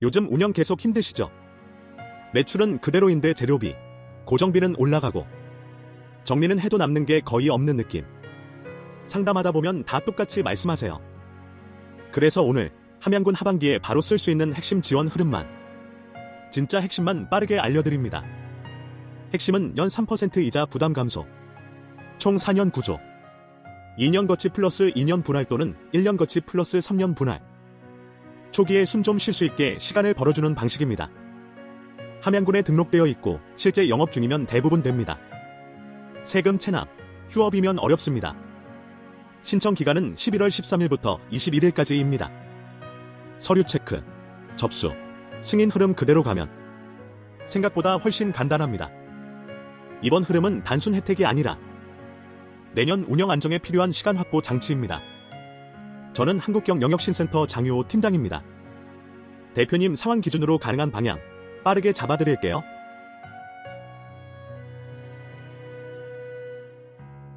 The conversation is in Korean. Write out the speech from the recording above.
요즘 운영 계속 힘드시죠? 매출은 그대로인데 재료비, 고정비는 올라가고 정리는 해도 남는 게 거의 없는 느낌. 상담하다 보면 다 똑같이 말씀하세요. 그래서 오늘 함양군 하반기에 바로 쓸 수 있는 핵심 지원 흐름만 진짜 핵심만 빠르게 알려드립니다. 핵심은 연 3% 이자 부담 감소. 총 4년 구조. 2년 거치 플러스 2년 분할 또는 1년 거치 플러스 3년 분할. 초기에 숨 좀 쉴 수 있게 시간을 벌어주는 방식입니다. 함양군에 등록되어 있고 실제 영업 중이면 대부분 됩니다. 세금 체납, 휴업이면 어렵습니다. 신청 기간은 11월 13일부터 21일까지입니다. 서류 체크, 접수, 승인 흐름 그대로 가면 생각보다 훨씬 간단합니다. 이번 흐름은 단순 혜택이 아니라 내년 운영 안정에 필요한 시간 확보 장치입니다. 저는 한국경 영역신센터 장유호 팀장입니다. 대표님 상황 기준으로 가능한 방향 빠르게 잡아드릴게요.